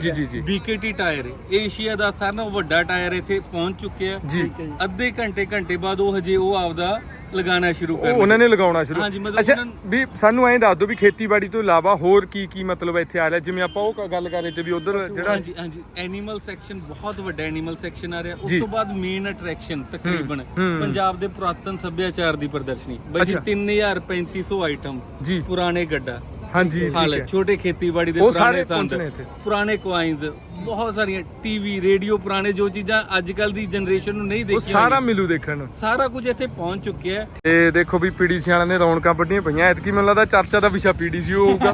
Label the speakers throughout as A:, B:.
A: ਜੀ ਜੀ ਜੀ।
B: BKT ਟਾਇਰ ਏਸ਼ੀਆ ਦਾ ਸਾਰਿਆਂ ਨਾਲੋਂ ਵੱਡਾ ਟਾਇਰ ਇੱਥੇ ਪਹੁੰਚ ਚੁੱਕਿਆ
A: ਜੀ।
B: ਅੱਧੇ ਘੰਟੇ ਘੰਟੇ ਬਾਅਦ ਉਹ ਹਜੇ ਉਹ ਆਪਦਾ ਲਗਾਉਣਾ ਸ਼ੁਰੂ
A: ਉਹ
B: ਕਰ
A: ਉਹਨਾਂ ਨੇ ਲਗਾਉਣਾ ਸ਼ੁਰੂ।
B: ਹਾਂਜੀ, ਮਤਲਬ
A: ਅੱਛਾ
B: ਉਹਨਾਂ
A: ਵੀ ਸਾਨੂੰ ਐਂ ਦੱਸ ਦਿਓ ਵੀ ਖੇਤੀਬਾੜੀ ਤੋਂ ਇਲਾਵਾ ਹੋਰ ਕੀ ਕੀ ਮਤਲਬ ਇੱਥੇ ਆ ਰਿਹਾ? ਜਿਵੇਂ ਆਪਾਂ ਉਹ ਗੱਲ ਕਰ ਰਹੇ ਤੇ ਵੀ ਉਧਰ ਜਿਹੜਾ
B: ਹਾਂਜੀ ਹਾਂਜੀ। ਐਨੀਮਲ ਸੈਕਸ਼ਨ ਬਹੁਤ ਵੱਡਾ ਐਨੀਮਲ ਸੈਕਸ਼ਨ ਆ ਰਿਹਾ। ਉਸ
A: ਜੀ।
B: ਤੋਂ ਬਾਅਦ ਮੇਨ ਅਟਰੈਕਸ਼ਨ ਤਕਰੀਬਨ
A: ਹੂੰ।
B: ਪੰਜਾਬ ਦੇ ਪੁਰਾਤਨ ਸੱਭਿਆਚਾਰ ਦੀ ਪ੍ਰਦਰਸ਼ਨੀ। ਬਈ ਜੀ
A: ਅੱਛਾ।
B: 3350 ਆਈਟਮ
A: ਜੀ।
B: ਪੁਰਾਣੇ ਗੱਡਾ।
A: ਹਾਂਜੀ ਠੀਕ
B: ਹਾਲ
A: ਹੈ।
B: ਛੋਟੇ ਖੇਤੀਬਾੜੀ ਦੇ
A: ਉਹ
B: ਪੁਰਾਣੇ ਸੰਦ
A: ਪਹੁੰਚਣੇ ਇੱਥੇ।
B: ਪੁਰਾਣੇ ਕੁਆਇਨਸ ਬਹੁਤ ਸਾਰੀਆਂ ਟੀਵੀ ਰੇਡੀਓ ਪੁਰਾਣੇ ਜੋ ਚੀਜ਼ਾਂ ਅੱਜ ਕੱਲ ਦੀ ਜਨਰੇਸ਼ਨ ਨੂੰ ਨਹੀਂ
A: ਉਹ
B: ਦੇਖੀਆਂ
A: ਸਾਰਾ
B: ਹੋਈਆਂ।
A: ਮਿਲੂ ਦੇਖਣ ਨੂੰ।
B: ਸਾਰਾ ਕੁਝ ਇੱਥੇ ਪਹੁੰਚ ਚੁੱਕਿਆ ਹੈ।
A: ਤੇ ਦੇਖੋ ਵੀ ਪੀਡੀਸੀ ਵਾਲਿਆਂ ਨੇ ਰੌਣਕਾਂ ਵੱਡੀਆਂ ਪਈਆਂ। ਐਤਕੀ ਮੈਨੂੰ ਲੱਗਦਾ ਚਰਚਾ ਦਾ ਵਿਸ਼ਾ ਪੀਡੀਸੀ ਹੋਊਗਾ।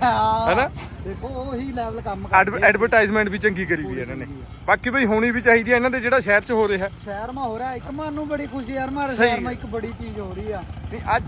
A: ਹੈਨਾ?
C: ਦੇਖੋ ਉਹੀ ਲੈਵਲ ਕੰਮ
A: ਐਡਵਰਟਾਈਜ਼ਮੈਂਟ ਵੀ ਚੰਗੀ ਕਰੀ ਵੀ ਇਹਨਾਂ ਨੇ। ਬਾਕੀ ਬਈ ਹੋਣੀ ਵੀ ਚਾਹੀਦੀ ਹੈ ਇਹਨਾਂ ਦੇ ਜਿਹੜਾ ਸ਼ਹਿਰ 'ਚ ਹੋ ਰਿਹਾ।
C: ਸ਼ਹਿਰ ਮਾ ਹੋ ਰਿਹਾ। ਇੱਕ ਮਨ ਨੂੰ ਬੜੀ ਖੁਸ਼ੀ ਯਾਰ। ਮਾਰੇ
A: ਸਹੀ
C: ਸ਼ਹਿਰ ਮਾ ਇੱਕ ਬੜੀ ਚੀਜ਼ ਹੋ ਰਹੀ ਆ।
A: ਨਹੀਂ ਅੱਜ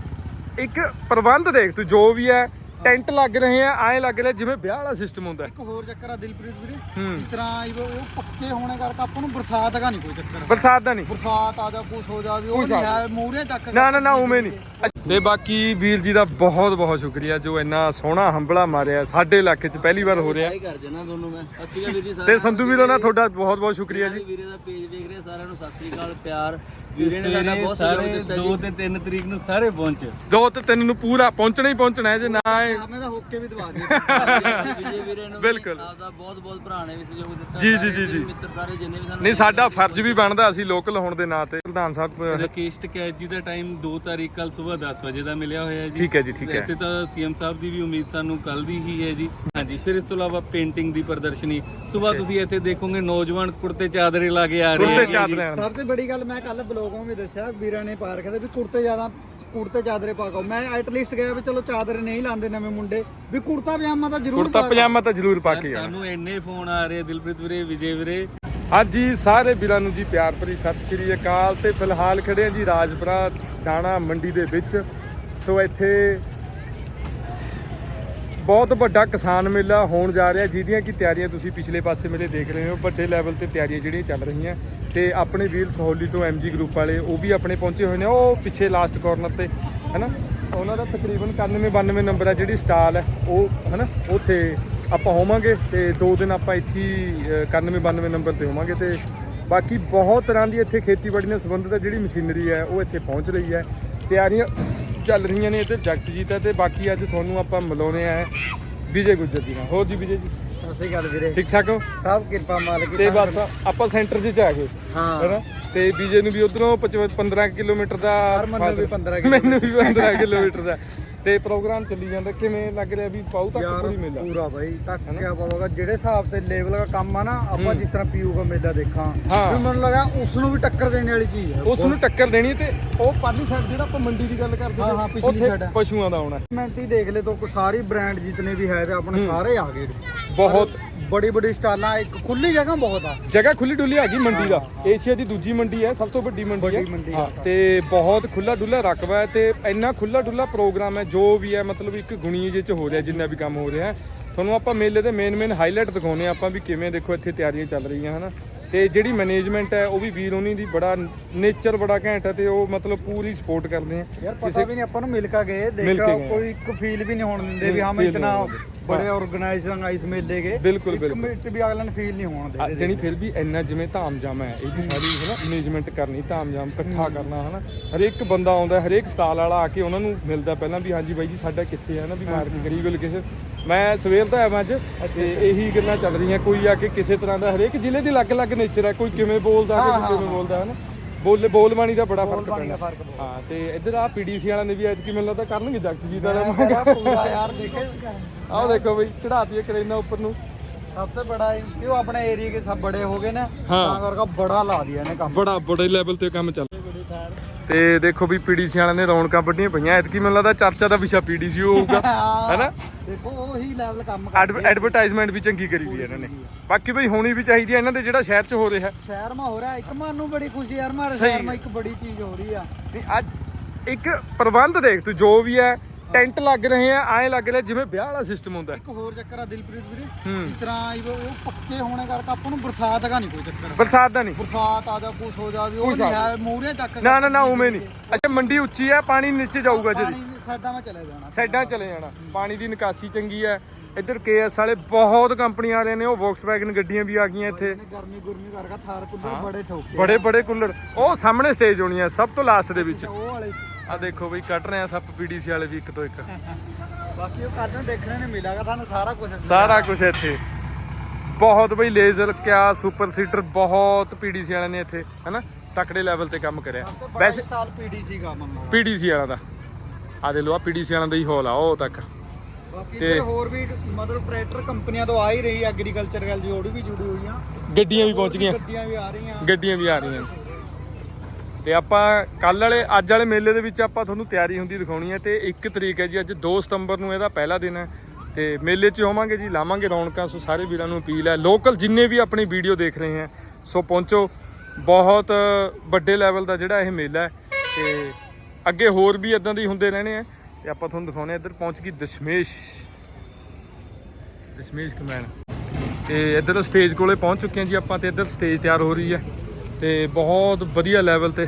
A: ਇੱਕ ਪ੍ਰਬੰਧ ਦੇਖ ਤੂੰ ਜੋ ਵੀ ਹੈ ਟੈਂਟ ਲੱਗ ਰਹੇ ਆ ਐਂ ਲੱਗ ਰਿਹਾ ਜਿਵੇਂ ਵਿਆਹ ਵਾਲਾ ਸਿਸਟਮ ਹੁੰਦਾ।
C: ਇੱਕ ਹੋਰ ਚੱਕਰ ਆ ਦਿਲਪ੍ਰੀਤ ਵੀਰੇ। ਇਸ ਤਰ੍ਹਾਂ ਇਹ ਉਹ ਪੱਕੇ ਹੋਣੇ ਕਰਕੇ ਆਪਾਂ ਨੂੰ ਬਰਸਾਤ ਦਾ ਨਹੀਂ ਕੋਈ ਚੱਕਰ।
A: ਬਰਸਾਤ ਦਾ ਨਹੀਂ।
C: ਬਰਸਾਤ ਆ ਜਾ ਕੁਛ ਹੋ ਜਾਵੇ ਉਹ
A: ਕੁਛ
C: ਨਹੀਂ ਹੈ ਮੂਹਰੇ ਚੱਕ
A: ਨਾ ਨਾ ਨਾ ਉਵੇਂ ਨਹੀਂ। ਤੇ ਬਾਕੀ ਵੀਰ ਜੀ ਦਾ ਬਹੁਤ ਬਹੁਤ ਸ਼ੁਕਰੀਆ ਜੋ ਇੰਨਾ ਸੋਹਣਾ ਹੰਬਲਾ ਮਾਰਿਆ ਸਾਡੇ ਇਲਾਕੇ 'ਚ ਪਹਿਲੀ ਵਾਰ ਹੋ ਰਿਹਾ।
D: ਕਰ ਜਨਾ ਦੋਨੋਂ ਮੈਂ। ਅਸੀਂ ਵੀਰ ਜੀ
A: ਤੇ ਸੰਧੂ ਵੀਰੋ ਦਾ ਤੁਹਾਡਾ ਬਹੁਤ ਬਹੁਤ ਸ਼ੁਕਰੀਆ ਜੀ।
D: ਵੀਰੇ ਦਾ ਪੇਜ ਵੇਖ ਰਹੇ ਸਾਰਿਆਂ ਨੂੰ। ਸਤਿ ਸ੍ਰੀ ਅਕਾਲ ਪਿਆਰ। ਵੀਰੇ ਨੇ ਸਾਡਾ
B: ਸਵੇਰੇ
D: ਬਹੁਤ ਸਹਿਯੋਗ
B: ਸਾਰੇ
D: ਦਿੱਤਾ
B: 2 ਤੇ 3 ਤਰੀਕ ਨੂੰ ਸਾਰੇ ਪਹੁੰਚੇ।
A: ਦੋ ਤੇ ਤਿੰਨ ਨੂੰ ਪੂਰਾ ਪਹੁੰਚਣਾ ਹੀ ਪਹੁੰਚਣਾ ਹੈ ਜੇ ਨਾ ਆਏ
C: ਮੈਂ ਤਾਂ ਹੋਕੇ ਵੀ ਦਵਾ ਦੇ
D: ਜੀ ਵਿਜੇ ਵੀਰੇ ਨੂੰ
A: ਬਿਲਕੁਲ।
D: ਆਪਦਾ ਬਹੁਤ ਬਹੁਤ ਭਰਾ ਨੇ ਵੀ ਸਹਿਯੋਗ ਦਿੱਤਾ।
A: ਜੀ, ਜੀ,
D: ਸਾਰੇ
A: ਜੀ, ਜੀ।
D: ਮਿੱਤਰ ਸਾਰੇ ਜਿੰਨੇ ਵੀ ਸਾਨੂੰ
A: ਨਹੀਂ ਸਾਡਾ ਫਰਜ਼ ਵੀ ਬਣਦਾ ਅਸੀਂ ਲੋਕਲ ਹੋਣ ਦੇ ਨਾਂ ਤੇ। ਪ੍ਰਧਾਨ ਸਾਹਿਬ
B: ਰਕੇਸ਼ ਟਕੈਤ ਜੀ ਦਾ ਟਾਈਮ 2 ਤਾਰੀਖ ਕੱਲ ਸਵੇਰ 10 ਵਜੇ ਦਾ ਮਿਲਿਆ ਹੋਇਆ ਹੈ ਜੀ।
A: ਠੀਕ ਹੈ ਜੀ, ਠੀਕ ਹੈ।
B: ਵੈਸੇ ਤਾਂ ਸੀਐਮ ਸਾਹਿਬ ਦੀ ਵੀ ਉਮੀਦ ਸਾਨੂੰ ਕੱਲ ਦੀ ਹੀ ਹੈ ਜੀ। ਹਾਂਜੀ ਫਿਰ ਇਸ ਤੋਂ ਇਲਾਵਾ ਪੇਂਟਿੰਗ ਦੀ ਪ੍ਰਦਰਸ਼ਨੀ। ਸਵੇਰ ਤੁਸੀਂ ਇੱਥੇ ਦੇਖੋਗੇ ਨੌਜਵਾਨ ਕੁੜਤੇ ਚਾਦਰੇ ਲਾ ਕੇ ਆ ਰਹੇ
A: ਕੁਰਤੇ
B: ਹੈਗੇ
A: ਚਾਦ
B: ਜੀ।
A: ਲੈਣ
C: ਸਭ ਤੋਂ ਬੜੀ ਗੱਲ ਮੈਂ ਕੱਲ ਬਲੌਗੋਂ ਵੀ ਦੱਸਿਆ ਵੀਰਾਂ ਨੇ ਪਾਰ ਕਹਿੰਦੇ ਵੀ ਕੁੜਤੇ ਜ਼ਿਆਦਾ ਕੁੜਤੇ ਚਾਦਰੇ ਪਾ ਕੇ ਮੈਂ ਐਟਲੀਸਟ ਗਿਆ ਵੀ ਚਲੋ ਚਾਦਰੇ ਨਹੀਂ ਲਾਉਂਦੇ ਨਵੇਂ ਮੁੰਡੇ ਵੀ ਕੁੜਤਾ ਪਜਾਮਾ ਤਾਂ ਜ਼ਰੂਰ
A: ਕੁੜਤਾ
C: ਪਾ ਕੇ
A: ਪਜਾਮਾ ਤਾਂ ਜ਼ਰੂਰ ਪਾ ਕੇ ਆਉਣਾ।
B: ਸਾਨੂੰ ਇੰਨੇ ਫੋਨ ਆ ਰਹੇ ਦਿਲਪ੍ਰੀਤ ਵੀਰੇ ਵਿਜੇ ਵੀਰੇ।
A: ਹਾਂਜੀ ਸਾਰੇ ਵੀਰਾਂ ਨੂੰ ਜੀ ਪਿਆਰ ਭਰੀ ਸਤਿ ਸ਼੍ਰੀ ਅਕਾਲ ਤੇ ਫਿਲਹਾਲ ਖੜੇ ਆ ਜੀ ਰਾਜਪੁਰਾ ਦਾਣਾ ਮੰਡੀ ਦੇ ਵਿੱਚ। ਸੋ ਇੱਥੇ ਬਹੁਤ ਵੱਡਾ ਕਿਸਾਨ ਮੇਲਾ ਹੋਣ ਜਾ ਰਿਹਾ, ਜਿਹਦੀਆਂ ਕਿ ਤਿਆਰੀਆਂ ਤੁਸੀਂ ਪਿਛਲੇ ਪਾਸੇ ਮੇਰੇ ਦੇਖ ਰਹੇ ਹੋ, ਵੱਡੇ ਲੈਵਲ ਤੇ ਤਿਆਰੀਆਂ ਜਿਹੜੀਆਂ ਚੱਲ ਰਹੀਆਂ। ਤੇ ਆਪਣੇ ਵੀਰ ਸਹੌਲੀ ਤੋਂ ਐਮਜੀ ਗਰੁੱਪ ਵਾਲੇ, ਉਹ ਵੀ ਆਪਣੇ ਪਹੁੰਚੇ ਹੋਏ ਨੇ, ਉਹ ਪਿੱਛੇ ਲਾਸਟ ਕਾਰਨਰ ਤੇ, ਹੈਨਾ? ਉਹਨਾਂ ਦਾ ਤਕਰੀਬਨ 91 92 ਨੰਬਰ ਹੈ ਜਿਹੜੀ ਸਟਾਲ ਹੈ, ਉਹ, ਹੈਨਾ? ਉੱਥੇ ਆਪਾਂ ਹੋਵਾਂਗੇ ਤੇ ਦੋ ਦਿਨ ਆਪਾਂ ਇੱਥੇ ਹੀ, ਅ, 91 92 ਨੰਬਰ ਤੇ ਹੋਵਾਂਗੇ ਤੇ ਬਾਕੀ ਬਹੁਤ ਤਰ੍ਹਾਂ ਦੀ ਇੱਥੇ ਖੇਤੀਬਾੜੀ ਨਾਲ ਸੰਬੰਧਿਤ ਜਿਹੜੀ ਮਸ਼ੀਨਰੀ ਹੈ ਉਹ ਇੱਥੇ ਪਹੁੰਚ ਰਹੀ ਹੈ। ਤਿਆਰੀਆਂ ਚੱਲ ਰਹੀਆਂ ਨੇ ਤੇ ਜਗਤਜੀਤ ਹੈ ਤੇ ਬਾਕੀ ਅੱਜ ਤੁਹਾਨੂੰ ਆਪਾਂ ਮਿਲਾਉਣੇ ਆ ਵਿਜੇ ਗੁੱਜਰ ਜੀ ਨਾਲ। ਹੋਰ ਜੀ ਵਿਜੇ ਜੀ?
C: ਸਹੀ ਗੱਲ ਵੀਰੇ।
A: ਠੀਕ ਠਾਕ ਹੋ?
C: ਸਭ ਕਿਰਪਾ ਮਾਲਕ ਦੀ
A: ਤੇ
C: ਤਾਂ
A: ਬਸ ਆਪਾਂ ਸੈਂਟਰ 'ਚ ਆ ਗਏ
C: ਹਾਂ।
A: ਹੈਨਾ ਤੇ ਵਿਜੇ ਨੂੰ ਵੀ ਉਧਰੋਂ 15 ਕਿਲੋਮੀਟਰ ਦਾ
C: ਹਰਮਨ ਨੂੰ ਵੀ 15
A: ਮੈਨੂੰ ਵੀ 15 ਕਿਲੋਮੀਟਰ ਦਾ। ਤੇ ਪ੍ਰੋਗਰਾਮ ਚੱਲੀ ਜਾਂਦਾ। ਕਿਵੇਂ ਲੱਗ ਰਿਹਾ ਵੀ ਪਾਉ ਤੱਕ ਪੂਰੀ ਮੇਲਾ?
C: ਪੂਰਾ ਬਾਈ ਤੱਕ ਕਿਆ ਪਾਵਾਗਾ ਜਿਹੜੇ ਹਿਸਾਬ ਤੇ ਲੈਵਲ ਦਾ ਕੰਮ ਆ ਨਾ ਆਪਾਂ ਜਿਸ ਤਰ੍ਹਾਂ ਪੀਯੂ ਦਾ ਮੇਲਾ ਦੇਖਾਂ। ਵੀ ਮੈਨੂੰ ਲੱਗਾ ਉਸ ਨੂੰ ਵੀ ਟੱਕਰ ਦੇਣ ਵਾਲੀ ਚੀਜ਼ ਹੈ।
A: ਉਸ ਨੂੰ ਟੱਕਰ ਦੇਣੀ ਤੇ ਉਹ ਪਾਲੀ ਸਾਈਡ ਜਿਹੜਾ ਆਪਾਂ ਮੰਡੀ ਦੀ ਗੱਲ ਕਰਦੇ
C: ਹਾਂ, ਹਾਂ, ਪਿਛਲੀ ਹੈ।
A: ਪਸ਼ੂਆਂ ਦਾ ਆਉਣਾ
C: ਮਿੰਟ ਦੇਖ ਲੈ ਤੋ ਸਾਰੀ ਬ੍ਰਾਂਡ ਜਿਤਨੇ ਵੀ ਹੈ ਤੇ ਆਪਣੇ ਸਾਰੇ ਆ ਗਏ।
A: ਬਹੁਤ।
C: ਬੜੀ ਬੜੀ ਸਟਾਲਾਂ ਇੱਕ ਖੁੱਲੀ ਜਗ੍ਹਾ ਬਹੁਤ ਆ।
A: ਜਗ੍ਹਾ ਖੁੱਲੀ ਡੁੱਲੀ ਹੈਗੀ ਮੰਡੀ ਦਾ। ਏਸ਼ੀਆ ਦੀ ਦੂਜੀ ਮੰਡੀ ਹੈ ਸਭ ਤੋਂ ਵੱਡੀ ਮੰਡੀ ਹੈ।
C: ਵੱਡੀ ਮੰਡੀ
A: ਹਾਂ, ਤੇ ਬਹੁਤ ਖੁੱਲਾ ਡੁੱਲਾ ਰਕਬਾ ਹੈ ਤੇ ਇੰਨਾ ਖੁੱਲਾ ਡੁੱਲਾ ਪ੍ਰੋਗਰਾਮ ਹੈ ਜੋ ਵੀ ਹੈ ਮਤਲਬ ਇੱਕ ਗੁਣੀ ਜਿਹੇ ਚ ਹੋ ਰਿਹਾ ਜਿੰਨਾ ਵੀ ਕੰਮ ਹੋ ਰਿਹਾ ਹੈ। ਤੁਹਾਨੂੰ ਆਪਾਂ ਮੇਲੇ ਦੇ ਮੇਨ ਮੇਨ ਹਾਈਲਾਈਟ ਦਿਖਾਉਨੇ ਆਪਾਂ ਵੀ ਕਿਵੇਂ ਦੇਖੋ ਇੱਥੇ ਤਿਆਰੀਆਂ ਚੱਲ ਰਹੀਆਂ ਹਨਾ? ਤੇ ਜਿਹੜੀ ਮੈਨੇਜਮੈਂਟ ਹੈ ਉਹ ਵੀ ਵੀਰ ਹੋਣੀ ਦੀ ਬੜਾ ਨੇਚਰ ਬੜਾ ਘੈਂਟ ਹੈ ਤੇ ਉਹ ਮਤਲਬ ਪੂਰੀ ਸਪੋਰਟ ਕਰਦੇ ਆ।
C: ਯਾਰ ਪਤਾ ਵੀ ਨਹੀਂ ਆਪਾਂ ਨੂੰ ਮਿਲ ਕੇ ਗਏ ਦੇਖੋ
A: ਗਏ।
C: ਕੋਈ ਇੱਕ ਫੀਲ ਵੀ ਨਹੀਂ ਹੋਣ ਦਿੰਦੇ ਵੀ ਹਾਂ ਮੈਂ ਇਤਨਾ ਬੜੇ ਆਰਗੇਨਾਈਜ਼ਰ ਇਸ ਮੇਲੇ ਕੇ
A: ਬਿਲਕੁਲ,
C: ਇੱਕ
A: ਬਿਲਕੁਲ।
C: ਮਿੰਟ ਵੀ ਅਗਲੇ ਨੂੰ ਫੀਲ ਨਹੀਂ ਹੋਣ ਦੇ
A: ਜਾਣੀ ਫਿਰ ਵੀ ਇੰਨਾ ਜਿਵੇਂ ਧਾਮਜਾਮ ਹੈ ਇਹਦੀ ਸਾਰੀ ਹੈ ਨਾ ਮੈਨੇਜਮੈਂਟ ਕਰਨੀ ਧਾਮਜਾਮ ਇਕੱਠਾ ਕਰਨਾ ਹੈ ਨਾ ਹਰੇਕ ਬੰਦਾ ਆਉਂਦਾ ਹਰੇਕ ਸਟਾਲ ਵਾਲਾ ਆ ਕੇ ਉਹਨਾਂ ਨੂੰ ਮਿਲਦਾ ਪਹਿਲਾਂ ਵੀ ਹਾਂਜੀ ਬਾਈ ਜੀ ਸਾਡਾ ਕਿੱਥੇ ਹੈ ਨਾ ਵੀ ਮਾਰਕੀਟ ਕਰੀ ਕਿਸੇ ਮੈਂ ਸਵੇਰ ਦਾ ਆਇਆ ਅੱਜ ਤੇ ਇਹੀ ਗੱਲਾਂ ਚੱਲ ਰਹੀਆਂ ਕੋਈ ਆ ਕੇ ਕਿਸੇ ਤਰ੍ਹਾਂ ਦਾ ਹਰੇਕ ਜ਼ਿਲ੍ਹੇ ਦੀ ਅਲੱਗ-ਅਲੱਗ ਨੇਚਰ ਹੈ ਕੋਈ ਕਿਵੇਂ ਬੋਲਦਾ ਕੋਈ ਕਿਵੇਂ ਬੋਲਦਾ ਹੈ ਨਾ ਬੋਲੇ ਬੋਲਬਾਣੀ ਦਾ ਬੜਾ ਫ਼ਰਕ
C: ਦਾ
A: ਪੈਂਦਾ। ਹਾਂ ਤੇ ਇੱਧਰ ਆ ਪੀਡੀਸੀ ਵਾਲਿਆਂ ਨੇ ਵੀ ਐਤਕੀ ਮੈਨੂੰ ਲੱਗਦਾ ਕਰਨਗੇ ਵਾਲਾ
C: ਮੈਂ ਕਿਹਾ ਪੂਰਾ ਯਾਰ ਦੇਖੇ।
A: ਆਹ ਦੇਖੋ ਬਈ ਚੜਾਤੀ ਕਰੇਨਾ ਉੱਪਰ ਨੂੰ।
C: ਸਭ ਤੋਂ ਬੜਾ ਹੈ ਕਿ ਉਹ ਆਪਣੇ ਏਰੀਆ ਕੇ ਸਭ ਬੜੇ ਹੋ ਗਏ ਨਾ। ਤਾਂ ਕਰਕੇ ਬੜਾ ਲਾ ਦਿਆ ਨੇ ਕੰਮ।
A: ਬੜਾ ਬੜੇ ਲੈਵਲ ਤੇ ਕੰਮ ਚੱਲ ਤੇ ਦੇਖੋ ਵੀ ਪੀਡੀਸੀ ਵਾਲਿਆਂ ਨੇ ਰੌਣਕਾਂ ਵੱਡੀਆਂ ਪਈਆਂ। ਐਤਕੀ ਮੈਨੂੰ ਲੱਗਦਾ ਚਰਚਾ ਦਾ ਵਿਸ਼ਾ ਪੀਡੀਸੀ ਹੋਊਗਾ। ਹੈਨਾ?
C: ਦੇਖੋ ਉਹੀ ਲੈਵਲ ਕੰਮ
A: ਐਡਵਰਟਾਈਜ਼ਮੈਂਟ ਵੀ ਚੰਗੀ ਕਰੀ ਵੀ ਇਹਨਾਂ ਨੇ। ਬਾਕੀ ਬਈ ਹੋਣੀ ਵੀ ਚਾਹੀਦੀ ਹੈ ਇਹਨਾਂ ਦੇ ਜਿਹੜਾ ਸ਼ਹਿਰ 'ਚ ਹੋ ਰਿਹਾ।
C: ਸ਼ਹਿਰ ਮਾ ਹੋ ਰਿਹਾ ਇੱਕ ਮਨ ਨੂੰ ਬੜੀ ਖੁਸ਼ੀ ਯਾਰ ਮਾਰੇ ਸ਼ਹਿਰ ਮਾ ਇੱਕ ਬੜੀ ਚੀਜ਼ ਹੋ ਰਹੀ ਆ।
A: ਨਹੀਂ ਅੱਜ ਇੱਕ ਪ੍ਰਬੰਧ ਦੇਖ ਤੂੰ ਜੋ ਵੀ ਹੈ ਟੈਂਟ ਲੱਗ ਰਹੇ ਆ ਐਂ ਲੱਗ ਰਿਹਾ ਜਿਵੇਂ ਵਿਆਹ ਵਾਲਾ ਸਿਸਟਮ ਹੁੰਦਾ।
C: ਇੱਕ ਹੋਰ ਚੱਕਰ ਆ ਦਿਲਪ੍ਰੀਤ ਵੀਰੇ। ਇਸ ਤਰ੍ਹਾਂ ਇਹ ਉਹ ਪੱਕੇ ਹੋਣੇ ਕਰਕੇ ਆਪਾਂ ਨੂੰ ਬਰਸਾਤ ਦਾ ਨਹੀਂ ਕੋਈ ਚੱਕਰ।
A: ਬਰਸਾਤ ਦਾ ਨਹੀਂ।
C: ਬਰਸਾਤ ਆ ਜਾ ਕੁਛ ਹੋ ਜਾਵੇ ਉਹ ਨਹੀਂ
A: ਆ
C: ਹੈ ਮੂਹਰੇ ਚੱਕ
A: ਨਾ ਨਾ ਨਾ ਉਵੇਂ ਨਹੀਂ। ਅੱਛਾ ਮੰਡੀ ਉੱਚੀ ਹੈ ਪਾਣੀ ਨੀਚੇ ਜਾਊਗਾ ਜੀ
C: ਪਾਣੀ ਸਾਈਡਾਂ ਮੈਂ ਚਲੇ ਜਾਣਾ।
A: ਸਾਈਡਾਂ ਚਲੇ ਜਾਣਾ। ਪਾਣੀ ਦੀ ਨਿਕਾਸੀ ਚੰਗੀ ਹੈ ਇੱਧਰ ਕੇਐਸ ਵਾਲੇ ਬਹੁਤ ਕੰਪਨੀਆਂ ਆ ਰਹੀਆਂ ਨੇ ਉਹ ਵੌਕਸਵੈਗਨ ਗੱਡੀਆਂ ਵੀ ਆ ਗਈਆਂ ਇੱਥੇ।
C: ਗਰਮੀ ਗੁਰਮੀ ਕਰਕੇ ਥਾਰ ਕੁੱਲਰ ਬੜੇ ਠੋਕੇ
A: ਬੜੇ ਬੜੇ ਕੂਲਰ। ਉਹ ਸਾਹਮਣੇ ਸਟੇਜ ਹੋਣੀ ਹੈ ਸਭ ਤੋਂ ਲਾਸਟ ਦੇ ਵਿੱਚ।
C: ਉਹ ਵਾਲੇ
A: ਆ ਦੇਖੋ ਬਈ ਕੱਟ ਰਹੇ ਆ ਸੱਪ ਪੀਡੀਸੀ ਵਾਲੇ ਵੀ ਇੱਕ ਤੋਂ ਇੱਕ।
C: ਬਾਕੀ ਉਹ ਕਾਦੋਂ ਦੇਖਣੇ ਨੇ ਮਿਲਾਗਾ ਤੁਹਾਨੂੰ ਸਾਰਾ ਕੁਝ
A: ਸਾਰਾ ਕੁਝ ਇੱਥੇ। ਬਹੁਤ ਬਈ ਲੇਜ਼ਰ ਕਿਆ ਸੁਪਰ ਸੀਟਰ ਬਹੁਤ ਪੀਡੀਸੀ ਵਾਲਿਆਂ ਨੇ ਇੱਥੇ ਹਨਾ? ਤਕੜੇ ਲੈਵਲ ਤੇ ਕੰਮ ਕਰਿਆ।
C: ਵੈਸੇ ਸਾਲ ਪੀਡੀਸੀ ਦਾ ਮੰਨੋ
A: ਪੀਡੀਸੀ ਵਾਲਾ ਦਾ। ਆ ਦੇ ਲੋ ਆ ਪੀਡੀਸੀ ਵਾਲਿਆਂ ਦਾ ਹੀ ਹਾਲ ਆ ਉਹ ਤੱਕ।
C: ਬਾਕੀ
A: ਤੇ-
C: ਹੋਰ ਵੀ ਮਤਲਬ ਟਰੈਕਟਰ ਕੰਪਨੀਆਂ ਤੋਂ ਆ ਹੀ ਰਹੀ ਐਗਰੀਕਲਚਰ ਗੱਲ ਜੋੜੀ ਵੀ ਜੁੜੀ ਹੋਈਆਂ
A: ਗੱਡੀਆਂ ਵੀ ਪਹੁੰਚ ਗਈਆਂ।
C: ਗੱਡੀਆਂ ਵੀ ਆ ਰਹੀਆਂ।
A: ਗੱਡੀਆਂ ਵੀ ਆ ਰਹੀਆਂ। ਤੇ ਆਪਾਂ ਕੱਲ ਵਾਲੇ ਅੱਜ ਵਾਲੇ ਮੇਲੇ ਦੇ ਵਿੱਚ ਆਪਾਂ ਤੁਹਾਨੂੰ ਤਿਆਰੀ ਹੁੰਦੀ ਦਿਖਾਉਣੀ ਹੈ ਤੇ 1 ਤਰੀਕ ਹੈ ਜੀ, ਅੱਜ 2 ਸਤੰਬਰ ਨੂੰ ਇਹਦਾ ਪਹਿਲਾ ਦਿਨ ਹੈ ਤੇ ਮੇਲੇ 'ਚ ਹੋਵਾਂਗੇ ਜੀ, ਲਾਵਾਂਗੇ ਰੌਣਕਾਂ, ਸੋ ਸਾਰੇ ਵੀਰਾਂ ਨੂੰ ਅਪੀਲ ਹੈ। ਲੋਕਲ ਜਿੰਨੇ ਵੀ ਆਪਣੀ ਵੀਡੀਓ ਦੇਖ ਰਹੇ ਹੈ, ਸੋ ਪਹੁੰਚੋ। ਬਹੁਤ ਵੱਡੇ ਲੈਵਲ ਦਾ ਜਿਹੜਾ ਇਹ ਮੇਲਾ ਹੈ ਤੇ ਅੱਗੇ ਹੋਰ ਵੀ ਇਦਾਂ ਦੇ ਹੁੰਦੇ ਰਹਿਣੇ ਆ ਤੇ ਆਪਾਂ ਤੁਹਾਨੂੰ ਦਿਖਾਉਣੇ ਆ ਇੱਧਰ ਪਹੁੰਚ ਗਈ ਦਸ਼ਮੇਸ਼। ਦਸ਼ਮੇਸ਼ ਕਮੈਨ। ਤੇ ਇੱਧਰ ਸਟੇਜ ਕੋਲੇ ਪਹੁੰਚ ਚੁੱਕੇ ਹਾਂ ਜੀ ਆਪਾਂ ਤੇ ਇੱਧਰ ਸਟੇਜ ਤਿਆਰ ਹੋ ਰਹੀ ਹੈ। ਤੇ ਬਹੁਤ ਵਧੀਆ ਲੈਵਲ ਤੇ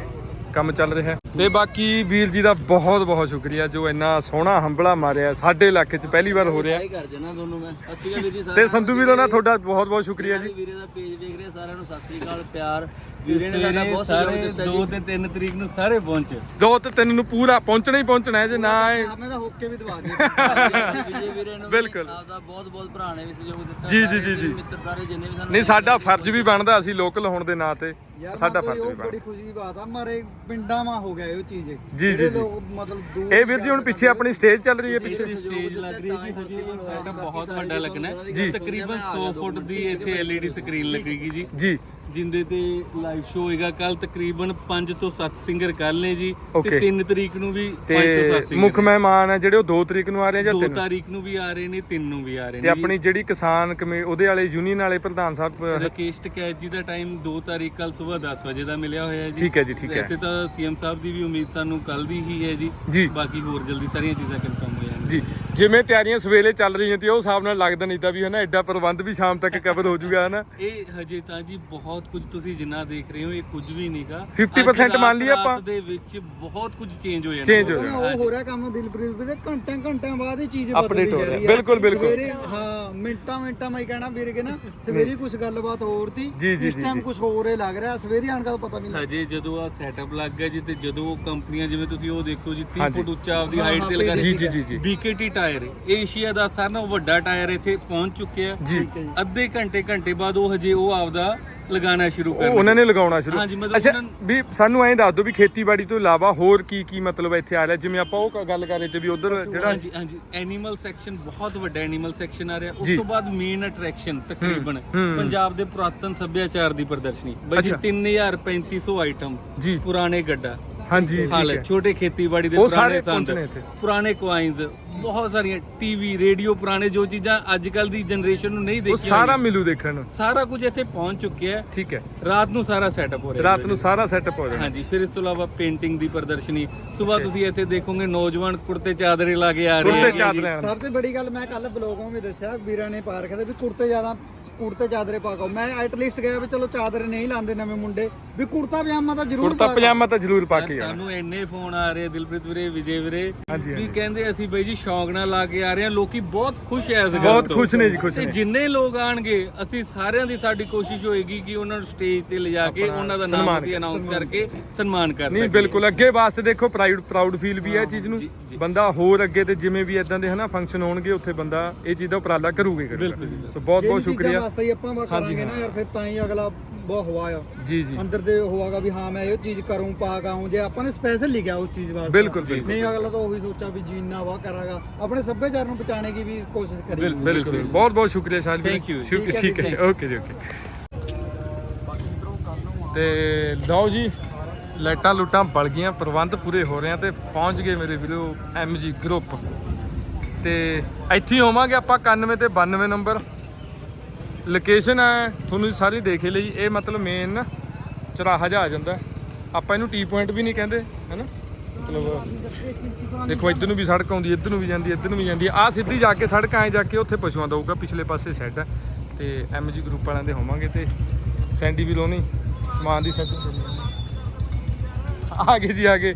A: ਕੰਮ ਚੱਲ ਰਿਹਾ ਤੇ ਬਾਕੀ ਵੀਰ ਜੀ ਦਾ ਬਹੁਤ ਬਹੁਤ ਸ਼ੁਕਰੀਆ ਜੋ ਇੰਨਾ ਸੋਹਣਾ ਹੰਬਲਾ ਮਾਰਿਆ ਸਾਡੇ ਇਲਾਕੇ 'ਚ ਪਹਿਲੀ ਵਾਰ ਹੋ ਰਿਹਾ
D: ਹਾਈ ਕਰ ਜਨਾ ਦੋਨੋਂ ਮੈਂ। ਸਤਿ ਸ਼੍ਰੀ ਅਕਾਲ ਵੀਰ ਜੀ
A: ਤੇ ਸੰਧੂ ਵੀਰੋ ਨਾਲ ਤੁਹਾਡਾ ਬਹੁਤ ਬਹੁਤ ਸ਼ੁਕਰੀਆ ਜੀ।
D: ਵੀਰੇ ਦਾ ਪੇਜ ਵੇਖ ਰਹੇ ਸਾਰਿਆਂ ਨੂੰ ਸਤਿ ਸ਼੍ਰੀ ਅਕਾਲ ਪਿਆਰ। ਵੀਰੇ ਨੇ ਸਾਡਾ ਬਹੁਤ ਸਹਿਯੋਗ
B: ਸਾਰੇ
D: ਦਿੱਤਾ
B: 2 ਤੇ 3 ਤਰੀਕ ਨੂੰ ਸਾਰੇ ਪਹੁੰਚੇ।
A: ਦੋ ਤੇ ਤਿੰਨ ਨੂੰ ਪੂਰਾ ਪਹੁੰਚਣਾ ਹੀ ਪਹੁੰਚਣਾ ਹੈ ਜੇ ਨਾ ਆਏ।
C: ਮੈਂ ਤਾਂ ਹੋਕੇ ਵੀ ਦਵਾ ਦੇ
D: ਜੀ ਵਿਜੇ ਵੀਰੇ ਨੂੰ ਵੀ
A: ਬਿਲਕੁਲ।
D: ਆਪਦਾ ਬਹੁਤ ਬਹੁਤ ਭਰਾ ਨੇ ਵੀ ਸਹਿਯੋਗ ਦਿੱਤਾ।
A: ਜੀ, ਜੀ,
D: ਸਾਰੇ
A: ਜੀ, ਜੀ।
D: ਮਿੱਤਰ ਸਾਰੇ ਜਿੰਨੇ ਵੀ ਸਾਨੂੰ
A: ਨਹੀਂ ਸਾਡਾ ਫਰਜ਼ ਵੀ ਬਣਦਾ ਅਸੀਂ ਲੋਕਲ ਹੋਣ ਦੇ ਨਾਂ ਤੇ।
C: ਯਾਰ
A: ਸਾਡਾ
C: ਸਾਡਾ
A: ਫਰਜ਼ ਵੀ
C: ਉਹ
A: ਬਣਦਾ।
C: ਬੜੀ ਖੁਸ਼ੀ ਦੀ ਬਾਤ ਆ ਮਾਰੇ ਪਿੰਡਾਂ ਮਾ ਹੋ ਗਿਆ ਇਹ ਚੀਜ਼।
A: ਜੀ, ਜੀ,
C: ਜਿਹੜੇ
A: ਜੀ।
C: ਲੋਕ ਮਤਲਬ ਦੂਰ
A: ਇਹ ਵੀਰ ਜੀ ਹੁਣ ਪਿੱਛੇ ਆਪਣੀ ਸਟੇਜ ਚੱਲ ਰਹੀ ਹੈ ਪਿੱਛੇ।
B: ਸਟੇਜ ਲੱਗ ਰਹੀ ਹੈ ਜੀ ਹਜੇ ਸੈਟਅਪ ਬਹੁਤ ਵੱਡਾ ਲੱਗਣਾ ਹੈ।
A: ਜੀ।
B: ਤਕਰੀਬਨ 100 ਫੁੱਟ ਦੀ ਇੱਥੇ ਐਲਈਡੀ ਸਕਰੀਨ ਲੱਗੇਗੀ ਜੀ।
A: ਜੀ।
B: ਜਿੰਦੇ ਤੇ ਲਾਈਵ ਸ਼ੋ ਹੋਏਗਾ ਕੱਲ ਤਕਰੀਬਨ 5 ਤੋਂ 7 ਸਿੰਗਰ ਕੱਲ ਨੇ ਜੀ. ਤੇ 3 ਤਰੀਕ ਨੂੰ ਵੀ 5 ਤੋਂ 7
A: ਤੇ
B: ਸਿੰਗਰ
A: ਮੁੱਖ ਮਹਿਮਾਨ ਹੈ ਜਿਹੜੇ ਉਹ 2 ਤਰੀਕ ਨੂੰ ਆ ਰਹੇ ਜਾਂ
B: 2
A: 3
B: ਤਾਰੀਖ ਨੂੰ ਵੀ ਆ ਰਹੇ ਨੇ 3 ਨੂੰ ਵੀ ਆ ਰਹੇ
A: ਤੇ
B: ਨੇ ਜੀ।
A: ਆਪਣੀ ਜਿਹੜੀ ਕਿਸਾਨ ਕਮੇ ਉਹਦੇ ਵਾਲੇ ਯੂਨੀਅਨ ਵਾਲੇ ਪ੍ਰਧਾਨ ਸਾਹਿਬ
B: ਰਕੇਸ਼ ਟਕੈਤ ਜੀ ਦਾ ਟਾਈਮ 2 ਤਾਰੀਖ ਕੱਲ ਸਵੇਰ 10 ਵਜੇ ਦਾ ਮਿਲਿਆ ਹੋਇਆ ਜੀ।
A: ਠੀਕ ਹੈ ਜੀ, ਠੀਕ ਹੈ।
B: ਵੈਸੇ ਤਾਂ ਸੀਐਮ ਸਾਹਿਬ ਦੀ ਵੀ ਉਮੀਦ ਸਾਨੂੰ ਕੱਲ ਦੀ ਹੀ ਹੈ ਜੀ।
A: ਜੀ।
B: ਬਾਕੀ ਹੋਰ ਜਲਦੀ ਸਾਰੀਆਂ ਚੀਜ਼ਾਂ ਕਨਫਰਮ ਹੋ ਜਾਣਗੀਆਂ।
A: ਜੀ। ਜਿਵੇਂ ਤਿਆਰੀਆਂ ਸਵੇਲੇ ਚੱਲ ਰਹੀਆਂ ਤੇ ਉਹ ਹਿਸਾਬ ਨਾਲ ਲੱਗਦਾ ਨਹੀਂ ਤਾਂ ਵੀ ਹਨਾ ਐਡਾ ਪ੍ਰਬੰਧ ਵੀ ਸ਼ਾਮ ਤੱਕ ਕਵਰ ਹੋ ਜਾਊਗਾ ਹਨਾ
B: ਇਹ ਹਜੇ ਤਾਂ ਜੀ ਬਹੁਤ ਕੁਝ ਤੁਸੀਂ ਜਿੰਨਾ ਦੇਖ ਰਹੇ ਹੋ ਇਹ ਕੁਝ ਵੀ ਨਹੀਂਗਾ
A: 50% ਮੰਨ ਲਈਏ ਆਪਾਂ।
B: ਦੇ ਵਿੱਚ ਬਹੁਤ ਕੁਝ ਚੇਂਜ ਹੋ ਜਾਣਾ
A: Change ਹੋ
C: ਨਾ ਉਹ ਹੋ ਰਿਹਾ ਕੰਮ ਦਿਲਪ੍ਰੀਤ ਵੀਰੇ ਘੰਟਿਆਂ ਘੰਟਿਆਂ ਬਾਅਦ ਹੀ ਚੀਜ਼ ਬਦਲਦੀ
A: ਹੋ
C: ਜਾ
A: ਰਿਹਾ।
C: ਹੈ
A: ਬਿਲਕੁਲ, ਬਿਲਕੁਲ।
C: ਸਵੇਰੇ ਹਾਂ ਮਿੰਟਾਂ ਮਿੰਟਾਂ ਮੈਂ ਕਹਿਣਾ ਵੀਰੇ ਕਿ ਨਾ ਸਵੇਰੇ ਕੁਝ ਗੱਲਬਾਤ ਹੋਰ ਸੀ ਇਸ ਟਾਈਮ। ਕੁਝ ਹੋਰ ਹੀ ਲੱਗ ਰਿਹਾ ਸਵੇਰੇ ਆਣ ਦਾ ਪਤਾ ਨਹੀਂ
B: ਹਜੇ ਜਦੋਂ ਆ ਸੈਟਅਪ ਲੱਗ ਗਿਆ ਜੀ ਤੇ ਜਦੋਂ ਉਹ ਕੰਪਨੀਆਂ ਜਿਵੇਂ ਤੁਸੀਂ ਉਹ ਦੇਖੋ ਜੀ 30
A: ਹਾਂਜੀ।
B: ਫੁੱਟ ਉੱਚਾ ਆਪਦੀ ਹਾਈਟ ਤੇ ਲਗਾ
A: ਜੀ ਜੀ ਜੀ ਜੀ
B: ਬੀਕੇਟੀ ਟਾਇਰ ਏਸ਼ੀਆ ਦਾ ਸਾਰਾ ਨਾਲੋਂ ਵੱਡਾ ਟਾਇਰ ਇੱਥੇ ਪਹੁੰਚ ਚੁੱਕਿਆ।
A: ਜੀ।
B: ਅੱਧੇ ਘੰਟੇ ਘੰਟੇ ਬਾਅਦ ਉਹ ਹਜੇ ਉਹ ਆਪਦਾ ਲਗਾਉਣਾ ਸ਼ੁਰੂ ਕਰ
A: ਉਹਨਾਂ ਨੇ ਲਗਾਉਣਾ ਸ਼ੁਰੂ।
B: ਹਾਂਜੀ, ਮਤਲਬ
A: ਅੱਛਾ ਵੀ ਸਾਨੂੰ ਐਂ ਦੱਸ ਦਿਓ ਵੀ ਖੇਤੀਬਾੜੀ ਤੋਂ ਇਲਾਵਾ ਹੋਰ ਕੀ ਕੀ ਮਤਲਬ ਇੱਥੇ ਆ ਰਿਹਾ? ਜਿਵੇਂ ਆਪਾਂ ਉਹ ਗੱਲ ਕਰ ਰਹੇ ਤੇ ਵੀ ਉਧਰ ਜਿਹੜਾ
B: ਹਾਂਜੀ ਹਾਂਜੀ। ਐਨੀਮਲ ਸੈਕਸ਼ਨ ਬਹੁਤ ਵੱਡਾ ਐਨੀਮਲ ਸੈਕਸ਼ਨ ਆ ਰਿਹਾ। ਉਸ। ਤੋਂ ਬਾਅਦ ਮੇਨ ਅਟਰੈਕਸ਼ਨ ਤਕਰੀਬਨ। ਪੰਜਾਬ ਦੇ ਪੁਰਾਤਨ ਸੱਭਿਆਚਾਰ ਦੀ ਪ੍ਰਦਰਸ਼ਨੀ। ਬਈ ਜੀ
A: ਅੱਛਾ।
B: 3350 ਆਈਟਮ ਪੁਰਾਣੇ ਗੱਡਾ।
A: ਹਾਂਜੀ ਠੀਕ
B: ਹਾਲ
A: ਹੈ।
B: ਛੋਟੇ ਖੇਤੀਬਾੜੀ ਦੇ
A: ਉਹ
B: ਪੁਰਾਣੇ ਸੰਦ
A: ਪਹੁੰਚਣੇ ਇੱਥੇ।
B: ਪੁਰਾਣੇ ਕੁਆਇਨਸ ਬਹੁਤ ਸਾਰੀਆਂ ਟੀਵੀ ਰੇਡੀਓ ਪੁਰਾਣੇ ਜੋ ਚੀਜ਼ਾਂ ਅੱਜ ਕੱਲ ਦੀ ਜਨਰੇਸ਼ਨ ਨੂੰ ਨਹੀਂ
A: ਉਹ
B: ਦੇਖੀਆਂ
A: ਸਾਰਾ
B: ਹੋਈਆਂ।
A: ਮਿਲੂ ਦੇਖਣ ਨੂੰ।
B: ਸਾਰਾ ਕੁਝ ਇੱਥੇ ਪਹੁੰਚ ਚੁੱਕਿਆ ਹੈ।
A: ਠੀਕ ਹੈ।
B: ਰਾਤ ਨੂੰ ਸਾਰਾ ਸੈਟਅਪ ਹੋ ਰਿਹਾ
A: ਰਾਤ ਨੂੰ ਸਾਰਾ ਸੈਟਅਪ ਹੋ ਜਾਣਾ।
B: ਹਾਂਜੀ ਫਿਰ ਇਸ ਤੋਂ ਇਲਾਵਾ ਪੇਂਟਿੰਗ ਦੀ ਪ੍ਰਦਰਸ਼ਨੀ। ਸਵੇਰ ਤੁਸੀਂ ਇੱਥੇ ਦੇਖੋਗੇ ਨੌਜਵਾਨ ਕੁੜਤੇ ਚਾਦਰੇ ਲਾ ਕੇ ਆ ਰਹੇ ਹੈਗੇ ਜੀ।
A: ਚਾਦਰਿਆਂ
C: ਸਭ ਤੋਂ ਬੜੀ ਗੱਲ ਮੈਂ ਕੱਲ ਬਲੌਗੋਂ ਵੀ ਦੱਸਿਆ ਵੀਰਾਂ ਨੇ ਪਾ ਰੱਖਿਆ ਤੇ ਵੀ ਕੁੜਤੇ ਜ਼ਿਆਦਾ ਕੁੜਤੇ ਚਾਦਰੇ ਪਾ ਕੇ ਆਓ। ਮੈਂ ਐਟਲੀਸਟ ਗਿਆ ਵੀ ਚਲੋ ਚਾਦਰੇ ਨਹੀਂ ਲਾਉਂਦੇ ਨਵੇਂ ਮੁੰਡੇ। ਵੀ ਕੁੜਤਾ ਪਜਾਮਾ ਤਾਂ ਜ਼ਰੂਰ
A: ਕੁੜਤਾ
C: ਪਾ ਕੇ ਆਓ।
A: ਪਜਾਮਾ ਤਾਂ ਜ਼ਰੂਰ ਪਾ ਕੇ ਜਾਣਾ
B: ਸਾਨੂੰ ਇੰਨੇ ਫੋਨ ਆ ਰਹੇ ਆ, ਦਿਲਪ੍ਰੀਤ ਵੀਰੇ ਵਿਜੇ ਵੀਰੇ ਵੀ ਕਹਿੰਦੇ ਅਸੀਂ ਬਈ ਜੀ ਸ਼ੌਂਕ ਨਾਲ ਲਾ ਕੇ ਆ ਰਹੇ ਹਾਂ ਲੋਕੀ ਬਹੁਤ ਖੁਸ਼ ਐ ਇਸ ਗੱਲ
A: ਬਹੁਤ
B: ਤੋਂ।
A: ਖੁਸ਼ ਨੇ ਜੀ ਖੁਸ਼
B: ਤੇ
A: ਨੇ।
B: ਜਿੰਨੇ ਲੋਕ ਆਣਗੇ ਅਸੀਂ ਸਾਰਿਆਂ ਦੀ ਸਾਡੀ ਕੋਸ਼ਿਸ਼ ਹੋਏਗੀ ਕਿ ਉਹਨਾਂ ਨੂੰ ਸਟੇਜ ਤੇ ਲਿਜਾ ਕੇ ਉਹਨਾਂ ਦਾ ਨਾਮ ਅਸੀਂ ਅਨਾਉਂਸ ਕਰਕੇ ਸਨਮਾਨ ਕਰ
A: ਨਹੀਂ ਬਿਲਕੁਲ ਅੱਗੇ ਵਾਸਤੇ ਦੇਖੋ ਪ੍ਰਾਊਡ ਪ੍ਰਾਊਡ ਫੀਲ ਵੀ ਹੈ ਚੀਜ਼ ਨੂੰ। ਬੰਦਾ ਹੋਰ ਅੱਗੇ ਤੇ ਜਿਵੇਂ ਵੀ ਇਦਾਂ ਦੇ ਹਨਾ ਫੰਕਸ਼ਨ ਹੋਣਗੇ ਉੱਥੇ ਬੰਦਾ ਇਹ ਚੀਜ਼ ਦਾ ਉਪਰਾਲਾ ਕਰੂਗੇ ਕਰੂਗਾ। ਸੋ ਬਹੁਤ ਬਹੁਤ ਸ਼ੁਕਰੀਆ।
C: ਵਾਸਤੇ ਹੀ ਆਪਾਂ ਵਾ ਕਰਾਂਗੇ ਨਾ ਯਾਰ ਫਿਰ ਤਾਂ ਹੀ ਅਗਲਾ ਬਹੁਤ ਹਵਾ ਆ।
A: ਜੀ ਜੀ।
C: ਅੰਦਰ ਦੇ ਹੋਵਾਗਾ ਵੀ ਹਾਂ ਮੈਂ ਇਹ ਚੀਜ਼ ਕਰੂੰ ਪਾ ਕਾਉਂ ਜੇ ਆਪਾਂ ਨੇ ਸਪੈਸ਼ਲ ਲਿਖਿਆ ਉਸ ਚੀਜ਼ ਵਾਸਤੇ।
A: ਬਿਲਕੁਲ, ਬਿਲਕੁਲ।
C: ਨਹੀਂ ਅਗਲਾ ਤਾਂ ਉਹੀ ਸੋਚਾ ਵੀ ਜੀਨਾ ਵਾ ਕਰਾਂਗਾ। ਆਪਣੇ ਸੱਭਿਆਚਾਰ ਨੂੰ ਬਚਾਉਣੇ ਦੀ ਵੀ ਕੋਸ਼ਿਸ਼ ਕਰੀ।
A: ਬਿਲਕੁਲ ਬਹੁਤ ਬਹੁਤ ਸ਼ੁਕਰੀਆ ਸ਼ਾਲ
B: Thank you,
A: ਸ਼ੁਕਰੀਆ
C: ਠੀਕ ਹੈ
A: ਠੀਕ
C: ਜੀ,
A: ਹੈ ਓਕੇ ਜੀ ਓਕੇ ਤੇ ਲਓ ਜੀ ਲਾਈਟਾਂ ਲੁੱਟਾਂ ਬਲ ਗਈਆਂ ਪ੍ਰਬੰਧ ਪੂਰੇ ਹੋ ਰਹੇ ਆ ਤੇ ਪਹੁੰਚ ਗਏ ਮੇਰੇ ਵੀਰੋ ਐਮਜੀ ਗਰੁੱਪ ਤੇ ਇੱਥੇ ਹੀ ਹੋਵਾਂਗੇ ਆਪਾਂ 91 ਤੇ 92 ਨੰਬਰ। ਲੋਕੇਸ਼ਨ ਹੈ ਤੁਹਾਨੂੰ ਸਾਰੀ ਦੇਖ ਲਈ। ਇਹ ਮਤਲਬ ਮੇਨ ਨਾ ਚੌਰਾਹਾ ਜਿਹਾ ਆ ਜਾਂਦਾ ਆਪਾਂ ਇਹਨੂੰ ਟੀ ਪੁਆਇੰਟ ਵੀ ਨਹੀਂ ਕਹਿੰਦੇ, ਹੈਨਾ? ਮਤਲਬ, ਦੇਖੋ, ਇੱਧਰ ਨੂੰ ਵੀ ਸੜਕ ਆਉਂਦੀ, ਇੱਧਰ ਨੂੰ ਵੀ ਜਾਂਦੀ, ਇੱਧਰ ਨੂੰ ਵੀ ਜਾਂਦੀ। ਆ ਸਿੱਧੀ ਜਾ ਕੇ ਸੜਕ, ਐ ਜਾ ਕੇ ਉੱਥੇ ਪਸ਼ੂਆਂ ਦਾ ਹੋਊਗਾ, ਪਿਛਲੇ ਪਾਸੇ ਸੈੱਟ ਹੈ ਤੇ ਐਮਜੀ ਗਰੁੱਪ ਵਾਲਿਆਂ ਦੇ ਹੋਵਾਂਗੇ ਤੇ ਸੈਂਡੀ ਵੀ ਲੋਨੀ ਸਮਾਨ ਦੀ ਸੈਟਿੰਗ ਆ ਗਏ ਜੀ, ਆ ਗਏ।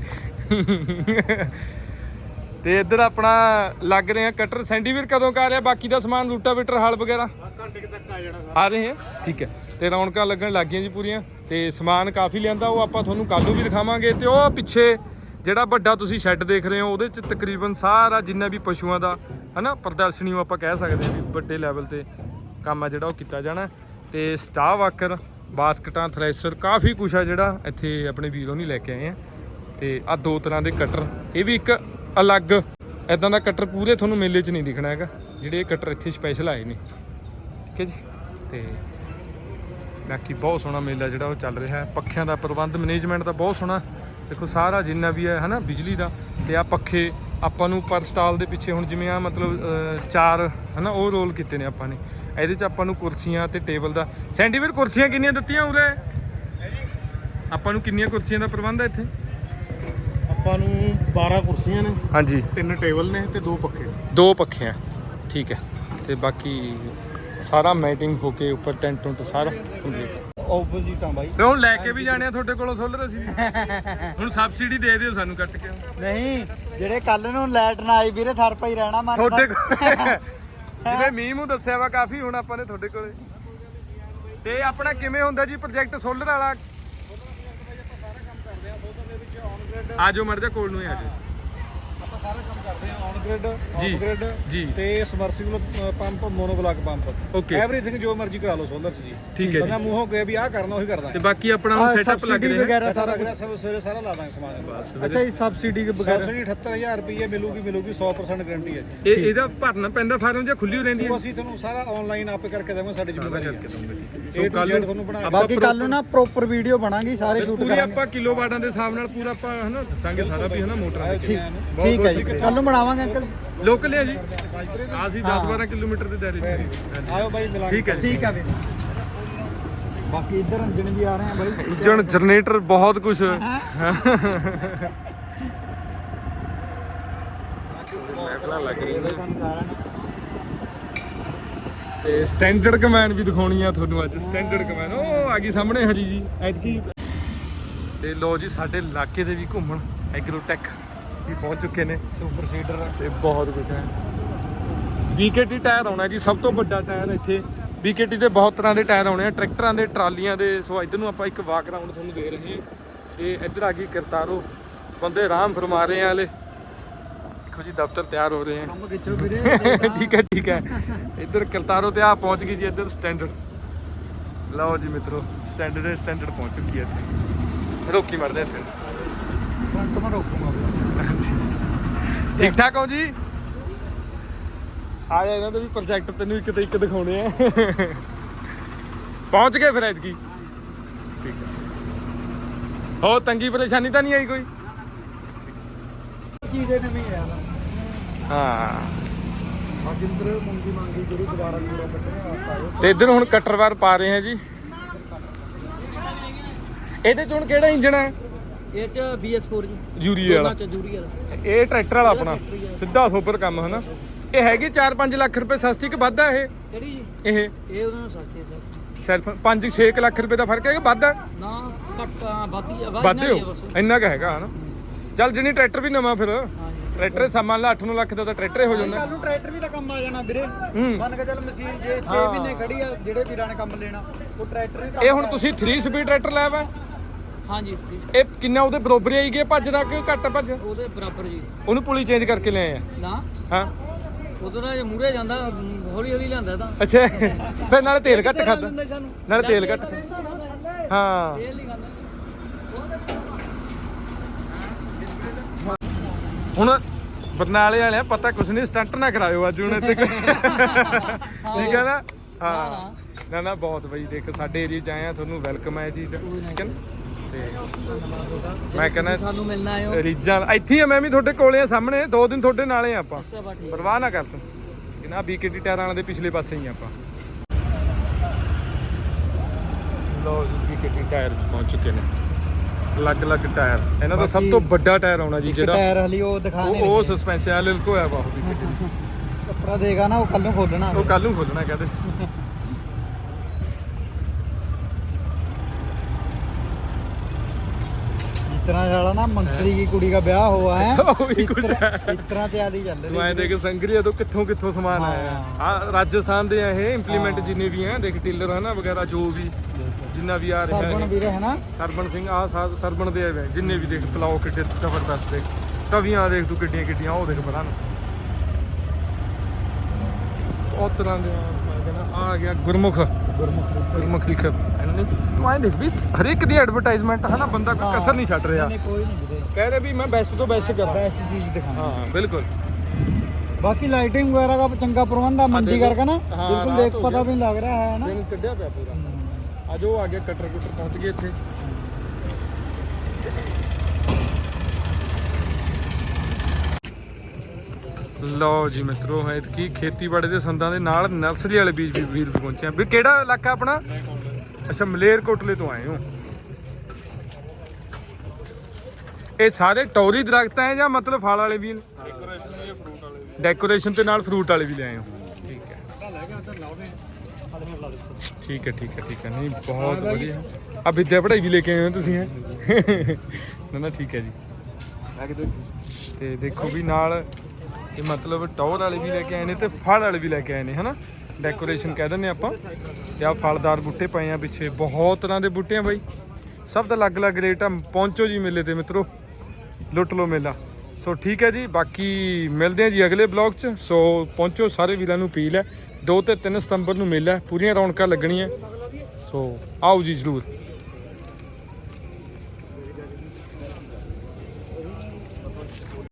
A: ਤੇ ਇੱਧਰ ਆਪਣਾ ਲੱਗ ਰਹੇ ਆ ਕਟਰ ਸੈਂਡੀਵੀਰ ਕਦੋਂ ਕਰ ਰਿਹਾ? ਬਾਕੀ ਦਾ ਸਮਾਨ ਰੂਟਾਵੇਟਰ ਹਾਲ ਵਗੈਰਾ?
E: ਘੰਟੇ ਕੁ ਤੱਕ ਆ ਜਾਣਾ
A: ਆ ਰਹੇ ਹੈ, ਠੀਕ ਹੈ। ਤੇ ਰੌਣਕਾਂ ਲੱਗਣ ਲੱਗ ਗਈਆਂ ਜੀ ਪੂਰੀਆਂ। ਤੇ ਸਮਾਨ ਕਾਫੀ ਲਿਆਂਦਾ, ਉਹ ਆਪਾਂ ਤੁਹਾਨੂੰ ਕੱਲ੍ਹ ਨੂੰ ਵੀ ਦਿਖਾਵਾਂਗੇ। ਤੇ ਉਹ ਪਿੱਛੇ ਜਿਹੜਾ ਵੱਡਾ ਤੁਸੀਂ ਸ਼ੈੱਡ ਦੇਖ ਰਹੇ ਹੋ, ਉਹਦੇ ਚ ਤਕਰੀਬਨ ਸਾਰਾ ਜਿੰਨਾ ਵੀ ਪਸ਼ੂਆਂ ਦਾ, ਹਨਾ ਪ੍ਰਦਰਸ਼ਨੀ ਉਹ ਆਪਾਂ ਕਹਿ ਸਕਦੇ ਹਾਂ ਵੀ ਵੱਡੇ ਲੈਵਲ ਤੇ ਕੰਮ ਆ ਜਿਹੜਾ ਉਹ ਕੀਤਾ ਜਾਣਾ। ਤੇ ਸਟਾਫ ਵਾਕਰ, ਬਾਸਕਟਾਂ, ਥ੍ਰੈਸ਼ਰ, ਕਾਫੀ ਕੁਛ ਆ ਜਿਹੜਾ ਇੱਥੇ ਆਪਣੇ ਵੀਰੋਂ ਨਹੀਂ ਲੈ ਕੇ ਆਏ ਆ। ਤੇ ਆ ਦੋ ਤਰ੍ਹਾਂ ਦੇ ਕਟਰ, ਇਹ ਵੀ ਇੱਕ ਅਲੱਗ ਇਦਾਂ ਦਾ ਕਟਰ ਪੂਰੇ ਤੁਹਾਨੂੰ ਮੇਲੇ 'ਚ ਨਹੀਂ ਦਿਖਣਾ ਹੈਗਾ। ਜਿਹੜੇ ਇਹ ਕਟਰ ਇੱਥੇ ਸਪੈਸ਼ਲ ਆਏ ਨੇ। ਠੀਕ ਹੈ ਜੀ। ਤੇ ਬਾਕੀ ਬਹੁਤ ਸੋਹਣਾ ਮੇਲਾ ਜਿਹੜਾ ਉਹ ਚੱਲ ਰਿਹਾ ਹੈ। ਪੱਖਿਆਂ ਦਾ ਪ੍ਰਬੰਧ ਮੈਨੇਜਮੈਂਟ ਦਾ ਬਹੁਤ ਸੋਹਣਾ। ਦੇਖੋ ਸਾਰਾ ਜਿੰਨਾ ਵੀ ਹੈ ਹਨਾ ਬਿਜਲੀ ਦਾ। ਤੇ ਆ ਪੱਖੇ ਆਪਾਂ ਨੂੰ ਪਰ ਸਟਾਲ ਦੇ ਪਿੱਛੇ ਹੁਣ ਜਿਵੇਂ ਆ ਮਤਲਬ ਚਾਰ ਹਨਾ ਉਹ ਰੋਲ ਕੀਤੇ ਨੇ ਆਪਾਂ ਨੇ। ਇਹਦੇ ਚ ਆਪਾਂ ਨੂੰ ਕੁਰਸੀਆਂ ਤੇ ਟੇਬਲ ਦਾ ਸੈਂਟੀਮੀਟਰ ਕੁਰਸੀਆਂ ਕਿੰਨੀਆਂ ਦਿੱਤੀਆਂ ਉਰੇ? ਆਪਾਂ ਨੂੰ ਕਿੰਨੀਆਂ ਕੁਰਸੀਆਂ ਦਾ ਪ੍ਰਬੰਧ ਹੈ ਇੱਥੇ?
E: ਆਪਾਂ ਨੂੰ 12 ਕੁਰਸੀਆਂ ਨੇ।
A: ਹਾਂਜੀ।
E: ਤਿੰਨ ਟੇਬਲ ਨੇ ਤੇ ਦੋ ਪੱਖੇ
A: ਦੋ ਪੱਖੇ ਆ। ਠੀਕ ਹੈ। ਤੇ ਬਾਕੀ ਸਾਰਾ ਮੈਟਿੰਗ ਹੋ ਕੇ ਉੱਪਰ ਟੈਂਟ ਟੁੰਟ ਸਾਰਾ ਕੰਪਲੀਟ
C: ਆਪੋਜ਼ਿਟ ਆ ਬਾਈ।
A: ਤੇ ਹੁਣ ਲੈ ਕੇ ਵੀ ਜਾਣੇ ਆ ਤੁਹਾਡੇ ਕੋਲੋਂ ਸੋਲਰ ਅਸੀਂ ਵੀ। ਹੁਣ ਸਬਸਿਡੀ ਦੇ ਦਿਓ ਸਾਨੂੰ ਕੱਟ ਕੇ।
C: ਨਹੀਂ ਜਿਹੜੇ ਕੱਲ ਨੂੰ ਲਾਈਟ ਨਾ ਆਈ ਵੀਰੇ ਥਰ ਪਈ ਰਹਿਣਾ ਮਨ
A: ਤੁਹਾਡੇ ਕੋਲ ਜਿਵੇਂ ਮੀਂਹ ਨੂੰ ਦੱਸਿਆ ਵਾ ਕਾਫੀ ਹੁਣ ਆਪਾਂ ਨੇ ਤੁਹਾਡੇ ਕੋਲੇ। ਤੇ ਆਪਣਾ ਕਿਵੇਂ ਹੁੰਦਾ ਜੀ ਪ੍ਰੋਜੈਕਟ ਸੋਲਰ ਵਾਲਾ? ਆਜੋ ਮਰ ਜਾ ਕੋਲ ਨੂੰ ਹੀ ਆਜੋ
E: ਸਾਰਾ ਕੰਮ ਕਰਦੇ ਹਾਂ ਔਨ ਗ੍ਰਿਡ
A: ਜੀ,
E: ਆਫ ਗ੍ਰਿਡ
A: ਜੀ।
E: ਤੇ submersible pump monoblock pump
A: Okay.
E: Everything ਜੋ ਮਰਜ਼ੀ ਕਰਾ ਲਓ ਸੋਲਰ ਚ ਜੀ।
A: ਠੀਕ ਹੈ ਜੀ।
E: ਬੰਦਾ ਮੂੰਹੋਂ ਕਹੇ ਵੀ ਆਹ ਕਰਨਾ ਉਹੀ ਕਰਦਾ
A: ਤੇ ਬਾਕੀ ਆਪਣਾ ਹੁਣ ਸੈਟਅਪ ਲੱਗ ਰਿਹਾ।
C: ਵਗੈਰਾ
E: ਸਾਰਾ
C: ਸਾਰਾ
E: ਅਗਲਾ ਸਵੇਰੇ ਸਾਰਾ ਲਾ ਦਾਂਗੇ ਸਮਾਨ।
C: ਅੱਛਾ ਜੀ ਸਬਸਿਡੀ ਵਗੈਰਾ।
E: ਸਬਸਿਡੀ 78000 ਰੁਪਏ ਮਿਲੂਗੀ ਮਿਲੂਗੀ 100% ਗਾਰੰਟੀ ਹੈ ਜੀ।
A: ਇਹ ਇਹਦਾ ਭਰਨਾ ਪੈਂਦਾ ਫਾਰਮ ਜਾਂ ਖੁੱਲੀ ਹੋ ਰਹਿੰਦੀ
E: ਉਹ
A: ਹੈ
E: ਅਸੀਂ ਤੁਹਾਨੂੰ ਸਾਰਾ ਆਨਲਾਈਨ ਆਪੇ ਕਰਕੇ ਦੇਵਾਂਗੇ ਸਾਡੀ ਜ਼ਿੰਮੇਵਾਰੀ ਹੈ।
A: ਸੋ ਕੱਲ
E: Z ਤੁਹਾਨੂੰ ਬਣਾ ਕੇ
C: ਬਾਕੀ ਕੱਲ ਨੂੰ ਨਾ ਪ੍ਰੋਪਰ ਵੀਡੀਓ ਬਣਾਗੀ ਸਾਰੇ ਸ਼ੂਟ
A: ਪੂਰੀ
C: ਕਰਾਂਗੇ।
A: ਆਪਾਂ ਕਿਲੋ ਵਾਟਾਂ ਦੇ ਹਿਸਾਬ ਨਾਲ ਪੂਰਾ ਆਪਾਂ ਹਨਾ ਦੱਸਾਂਗੇ ਸਾਰਾ ਵੀ ਹਨਾ ਮੋਟਰਾਂ ਦੇ
C: ਠੀਕ ਹੈ ਜੀ। ਕੱਲ ਨੂੰ ਬਣਾਵਾਂਗੇ ਅੰਕਲ
A: ਲੋਕਲ ਹੈ ਜੀ। ਅਸੀਂ 10 12 ਕਿਲੋਮੀਟਰ ਦੇ ਦਾਇਰੇ 'ਚ ਹਾਂ ਜੀ।
E: ਆਇਓ ਬਾਈ ਮਿਲਾਂਗੇ।
A: ਠੀਕ ਹੈ ਜੀ।
C: ਠੀਕ ਆ ਵੀਰ ਬਾਕੀ ਇੱਧਰ ਅੰਜਣ ਵੀ ਆ ਰਹੇ ਆ ਬਾਈ।
A: ਜਣ ਜਨਰੇਟਰ ਬਹੁਤ ਕੁਝ ਮਹਿਫਲਾਂ ਲੱਗ ਰਹੀਆਂ ਨੇ।
C: ਤੁਹਾਨੂੰ ਸਾਰਿਆਂ ਨੂੰ।
A: ਤੇ ਸਟੈਂਡਰਡ ਕਮੈਨ ਵੀ ਦਿਖਾਉਣੀ ਆ ਤੁਹਾਨੂੰ ਅੱਜ ਸਟੈਂਡਰਡ ਕਮੈਨ ਉਹ ਆ ਗਈ ਸਾਹਮਣੇ ਹਰੀ ਜੀ ਐਤਕੀ। ਤੇ ਲੋ ਜੀ ਸਾਡੇ ਇਲਾਕੇ ਦੇ ਵੀ ਘੁੰਮਣ ਐਗਰੋਟੈਕ ਵੀ ਪਹੁੰਚ ਚੁੱਕੇ ਨੇ।
C: ਸੁਪਰ ਸੀਡਰ
A: ਤੇ ਬਹੁਤ ਕੁਝ ਹੈ। BKT ਟਾਇਰ ਆਉਣਾ ਜੀ ਸਭ ਤੋਂ ਵੱਡਾ ਟਾਇਰ ਇੱਥੇ। BKT ਦੇ ਬਹੁਤ ਤਰ੍ਹਾਂ ਦੇ ਟਾਇਰ ਆਉਣੇ ਆ ਟਰੈਕਟਰਾਂ ਦੇ ਟਰਾਲੀਆਂ ਦੇ। ਸੋ ਇੱਧਰ ਨੂੰ ਆਪਾਂ ਇੱਕ ਵਾਕ ਰਾਉਂਡ ਤੁਹਾਨੂੰ ਦੇ ਰਹੇ ਤੇ ਇੱਧਰ ਆ ਗਈ ਕਰਤਾਰੋ। ਬੰਦੇ ਆਰਾਮ ਫਰਮਾ ਰਹੇ ਆ ਹਲੇ। ਦੇਖੋ ਜੀ ਦਫ਼ਤਰ ਤਿਆਰ ਹੋ ਰਹੇ ਆ।
C: ਕੰਮ ਖਿੱਚੋ ਵੀਰੇ।
A: ਠੀਕ ਹੈ ਠੀਕ ਹੈ। ਇੱਧਰ ਕਰਤਾਰੋ ਤੇ ਆ ਪਹੁੰਚ ਗਈ ਜੀ ਇੱਧਰ ਸਟੈਂਡਰਡ ਲਓ ਜੀ ਮਿੱਤਰੋ ਸਟੈਂਡਰਡ ਸਟੈਂਡਰਡ ਪਹੁੰਚ ਚੁੱਕੀ ਹੈ ਇੱਥੇ। ਰੋਕੀ ਮਰਦੇ ਇੱਥੇ।
C: ਫਰੰਟ ਮੈਂ ਰੋਕੂਗਾ।
A: ਠੀਕ ਠਾਕ ਹੋ ਜੀ? ਆ ਜਾ ਇਹਨਾਂ ਦੇ ਵੀ ਪ੍ਰੋਜੈਕਟ ਤੈਨੂੰ ਇੱਕ ਤੇ ਇੱਕ ਦਿਖਾਉਣੇ ਆ। ਪਹੁੰਚ ਗਏ ਫਿਰ ਐਤਕੀ। ਠੀਕ ਹੈ ਹੋ ਤੰਗੀ ਪਰੇਸ਼ਾਨੀ ਤਾਂ ਨਹੀਂ ਆਈ ਕੋਈ?
C: ਚੀਜ਼ ਇਹ ਨਵੀਂ ਆ?
A: ਹਾਂ।
C: ਅਜਿੰਦਰ ਮੁੰਗੀ ਮੰਗੀ ਜਿਹੜੀ ਦੁਬਾਰਾ ਪੂਰਾ ਕੱਟਣੇ
A: ਤੇ ਇੱਧਰ ਹੁਣ ਕਟਰਵਾਰ ਪਾ ਰਹੇ ਆ ਜੀ। ਇਹਦੇ ਚ ਹੁਣ ਕਿਹੜਾ ਇੰਜਣ ਹੈ?
D: ਇਹ ਚ BS4 ਜੀ।
A: ਯੂਰੀ ਵਾਲਾ।
D: ਚ ਜੂਰੀ ਵਾਲਾ।
A: ਇਹ ਟਰੈਕਟਰ ਵਾਲਾ ਆਪਣਾ। ਸਿੱਧਾ ਸੁਪਰ ਕੰਮ ਹਨਾ? ਇਹ ਹੈਗੀ 4-5 ਲੱਖ ਰੁਪਏ ਸਸਤੀ ਕਿ ਵੱਧ ਹੈ ਇਹ?
D: ਕਿਹੜੀ ਜੀ?
A: ਇਹ।
D: ਇਹ ਉਹਨਾਂ ਨੂੰ ਸਸਤੀ ਹੈ ਸਰ।
A: ਸਿਰਫ 5-6 ਲੱਖ ਰੁਪਏ ਦਾ ਫ਼ਰਕ ਹੈ ਕਿ ਵੱਧ ਹੈ
D: ਨਾ ਘੱਟ ਬਾਦੀ ਆ।
A: ਵੱਧ ਹੋ ਇੰਨਾ ਕੁ ਹੈਗਾ ਹਨਾ? ਚੱਲ ਜਣੀ ਟਰੈਕਟਰ ਵੀ ਨਵਾਂ ਫਿਰ। ਟਰੈਕਟਰ ਸਮਾਂ ਲਾ 8 ਲੱਖ ਦਾ ਤਾਂ ਟਰੈਕਟਰ ਹੀ ਹੋ ਜਾਂਦਾ
C: ਕੱਲ ਨੂੰ ਟਰੈਕਟਰ ਵੀ ਤਾਂ ਕੰਮ ਆ ਜਾਣਾ ਵੀਰੇ। ਮੰਨ ਕੇ ਚੱਲ ਮਸ਼ੀਨ ਜੇ 6 ਮਹੀਨੇ ਖੜੀ ਆ ਜਿਹੜੇ ਵੀਰਾਂ ਨੇ ਕੰਮ ਲੈਣਾ ਉਹ ਟਰੈਕਟਰ ਵੀ ਕੰਮ
A: ਇਹ ਹੁਣ ਤੁਸੀਂ 3 ਸਪੀਡ ਟਰੈਕਟਰ ਲਿਆ ਵਾ।
D: ਹਾਂਜੀ।
A: ਇਹ ਕਿੰਨਾ ਉਹਦੇ ਬਰੋਬਰ ਆਈ ਗਿਆ ਭੱਜਦਾ ਕਿ ਘੱਟ ਭੱਜ?
D: ਉਹਦੇ ਬਰਾਬਰ ਜੀ।
A: ਉਹਨੂੰ ਪੁਲੀ ਚੇਂਜ ਕਰਕੇ ਲਿਆਏ ਆ।
D: ਨਾ।
A: ਹਾਂ।
D: ਉਦੋਂ ਨਾ ਮੂਰੇ ਜਾਂਦਾ ਹੌਲੀ ਹੌਲੀ ਲਿਆਂਦਾ ਤਾਂ।
A: ਅੱਛਾ। ਫਿਰ ਨਾਲੇ ਤੇਲ ਘੱਟ ਖਾਦਾ ਨਾਲੇ ਤੇਲ ਘੱਟ ਹਾਂ।
D: ਤੇਲ ਨਹੀਂ ਖਾਂਦਾ।
A: ਹੁਣ ਬਰਨਾਲੇ ਵਾਲਿਆਂ ਪਤਾ ਕੁਛ ਨਹੀਂ ਸਟੰਟ ਨਾ ਕਰਾਇਓ ਅੱਜ ਹੁਣ ਇੱਥੇ। ਠੀਕ ਹੈ ਨਾ? ਹਾਂ। ਨਾ ਨਾ ਬਹੁਤ ਬਈ ਦੇਖ ਸਾਡੇ ਏਰੀਆ ਚ ਆਏ ਆ ਤੁਹਾਨੂੰ ਵੈਲਕਮ ਹੈ ਜੀ ਠੀਕ ਹੈ ਮੈਂ ਕਹਿੰਦਾ
D: ਸਾਨੂੰ ਮਿਲਣਾ ਆਇਓ
A: ਰੀਜਾਂ ਇੱਥੇ ਹੀ ਆ ਮੈਂ ਵੀ ਤੁਹਾਡੇ ਕੋਲੇ ਆ ਸਾਹਮਣੇ। ਦੋ ਦਿਨ ਤੁਹਾਡੇ ਨਾਲੇ ਆ ਆਪਾਂ। ਪਰਵਾਹ ਨਾ ਕਰ ਤੂੰ। ਕਿਨਾ ਬੀਕੇਟੀ ਟਾਇਰਾਂ ਵਾਲੇ ਦੇ ਪਿਛਲੇ ਪਾਸੇ ਹੀ ਆ ਆਪਾਂ। ਲੋ ਬੀਕੇਟੀ ਟਾਇਰ ਪਹੁੰਚ ਚੁੱਕੇ ਨੇ। ਅਲੱਗ-ਅਲੱਗ ਟਾਇਰ। ਇਹਨਾਂ ਦਾ ਸਭ ਤੋਂ ਵੱਡਾ ਟਾਇਰ ਆਉਣਾ ਜੀ ਜਿਹੜਾ
C: ਟਾਇਰ ਹਲੀ ਉਹ ਦਿਖਾ
A: ਉਹ ਸਸਪੈਂਸ਼ਨ ਵਾ ਉਹ BKT
C: ਕੱਪੜਾ ਦੇਗਾ ਨਾ ਉਹ ਕੱਲ ਨੂੰ ਖੋਲਣਾ
A: ਉਹ ਕੱਲ ਨੂੰ ਖੋਲਣਾ ਕਹਿੰਦੇ।
C: ਤਰ੍ਹਾਂ ਵਾਲਾ ਨਾ ਮੰਤਰੀ ਦੀ ਕੁੜੀ ਦਾ ਵਿਆਹ ਹੋਆ ਹੈ।
A: ਉਹੀ ਕੁਛ ਹੈ।
C: ਤੇ ਆਦੀ ਚੱਲ
A: ਤੂੰ ਐ ਦੇਖ ਸੰਗਰੀਆ ਤੋਂ ਕਿੱਥੋਂ ਕਿੱਥੋਂ ਸਮਾਨ ਆਇਆ। ਆ ਰਾਜਸਥਾਨ ਦੇ ਆ ਇਹ ਇੰਪਲੀਮੈਂਟ ਜਿੰਨੇ ਵੀ ਆ ਦੇਖ ਟਿਲਰ ਹੈ ਨਾ ਵਗੈਰਾ ਜੋ ਵੀ ਜਿੰਨਾ ਵੀ ਆ ਰਿਹਾ
C: ਸਰਬਣ
A: ਹੈ
C: ਵੀਰੇ ਹੈ ਨਾ?
A: ਸਰਬਣ ਸਿੰਘ ਆ ਸਰਬਣ ਦੇ ਆਏ ਜਿੰਨੇ ਵੀ ਦੇਖ ਪਲਾਓ ਕਿੱਡੇ ਜ਼ਬਰਦਸਤ ਦੇਖ। ਤਵੀਆਂ ਦੇਖ ਤੂੰ ਕਿੱਡੀਆਂ ਕਿੱਡੀਆਂ ਉਹ ਦੇਖ ਪਰਾਂ ਨੂੰ। ਉਹ ਤਰ੍ਹਾਂ ਦੇ ਆ, ਮੈਂ ਕਹਿੰਦਾ ਆ ਗਿਆ ਗੁਰਮੁਖ। ਗੁਰਮੁਖ ਲਿਖ ਨਹੀਂ? ਤੂੰ ਐ ਦੇਖ ਵੀ ਹਰੇਕ ਦੀ ਐਡਵਰਟਾਈਜ਼ਮੈਂਟ ਹੈ ਨਾ ਬੰਦਾ ਕੋਈ ਕਸਰ ਨਹੀਂ ਛੱਡ ਰਿਹਾ।
C: ਕੋਈ ਨਹੀਂ ਵੀਰੇ
A: ਕਹਿ ਰਹੇ ਵੀ ਮੈਂ ਬੈਸਟ ਤੋਂ ਬੈਸਟ ਕਰਦਾ
C: ਬੈਸਟ ਚੀਜ਼ ਦਿਖਾਣਾ
A: ਹਾਂ ਬਿਲਕੁਲ।
C: ਬਾਕੀ ਲਾਈਟਿੰਗ ਵਗੈਰਾ ਦਾ ਚੰਗਾ ਪ੍ਰਬੰਧ ਆ ਮੰਡੀ। ਕਰਕੇ ਨਾ। ਬਿਲਕੁਲ ਦੇਖ ਪਤਾ। ਵੀ ਲੱਗ ਰਿਹਾ ਹੈ ਨਾ।
A: ਦਿਨ ਕੱਢਿਆ ਪਿਆ ਪੂਰਾ। ਅੱਜ ਆ ਗਿਆ ਕਟਰ ਕੁਟਰ ਪਹੁੰਚ ਗਏ ਇੱਥੇ। ਲਓ ਜੀ ਮਿੱਤਰੋ ਐਤਕੀ ਖੇਤੀਬਾੜੀ ਦੇ ਸੰਦਾਂ ਦੇ ਨਾਲ ਨਰਸਰੀ ਵਾਲੇ ਬੀਜ ਵੀ ਵੀਰ ਪਹੁੰਚੇ ਆ। ਵੀ ਕਿਹੜਾ ਇਲਾਕਾ ਆਪਣਾ? ਅੱਛਾ ਮਲੇਰ ਕੋਟਲੇ ਤੋਂ ਆਏ ਹੋ। ਇਹ ਸਾਰੇ ਟੌਰੀ ਦਰਖਤ ਹੈ ਜਾਂ ਮਤਲਬ ਫਲ ਵਾਲੇ ਵੀ? ਨੇ ਡੈਕੋਰੇਸ਼ਨ ਤੇ ਨਾਲ ਫਰੂਟ ਵਾਲੇ ਵੀ ਲਿਆਏ ਹੋ। ਠੀਕ ਹੈ। ਠੀਕ ਹੈ ਠੀਕ ਹੈ ਠੀਕ ਹੈ। ਨਹੀਂ, ਬਹੁਤ ਵਧੀਆ। ਆ ਵਿਦਿਆ ਪੜ੍ਹਾਈ ਵੀ ਲੈ ਕੇ ਆਏ ਹੋ ਤੁਸੀਂ, ਹੈ? ਨਾ ਨਾ, ਠੀਕ ਹੈ ਜੀ। ਤੇ ਦੇਖੋ ਵੀ ਨਾਲ ਇਹ ਮਤਲਬ ਟੌਰ ਵਾਲੇ ਵੀ ਲੈ ਕੇ ਆਏ ਨੇ ਤੇ ਫਲ ਵਾਲੇ ਵੀ ਲੈ ਕੇ ਆਏ ਨੇ, ਹਨਾ? ਡੈਕੋਰੇਸ਼ਨ ਕਹਿ ਦਿੰਦੇ ਆਪਾਂ। ਤੇ ਆ ਫਲਦਾਰ ਬੂਟੇ ਪਏ ਆ ਪਿੱਛੇ, ਬਹੁਤ ਤਰ੍ਹਾਂ ਦੇ ਬੂਟੇ ਆ ਬਾਈ। ਸਭ ਦਾ ਅਲੱਗ-ਅਲੱਗ ਰੇਟ ਆ, ਪਹੁੰਚੋ ਜੀ ਮੇਲੇ ਤੇ ਮਿੱਤਰੋ। ਲੁੱਟ ਲੋ ਮੇਲਾ। ਸੋ ਠੀਕ ਹੈ ਜੀ, ਬਾਕੀ ਮਿਲਦੇ ਆ ਜੀ ਅਗਲੇ ਬਲੌਗ 'ਚ। ਸੋ ਪਹੁੰਚੋ, ਸਾਰੇ ਵੀਰਾਂ ਨੂੰ ਅਪੀਲ ਹੈ। 2 ਤੇ 3 ਸਤੰਬਰ ਨੂੰ ਮੇਲਾ ਪੂਰੀਆਂ ਰੌਣਕਾਂ ਲੱਗਣੀਆਂ। ਸੋ ਆਓ ਜੀ ਜ਼ਰੂਰ।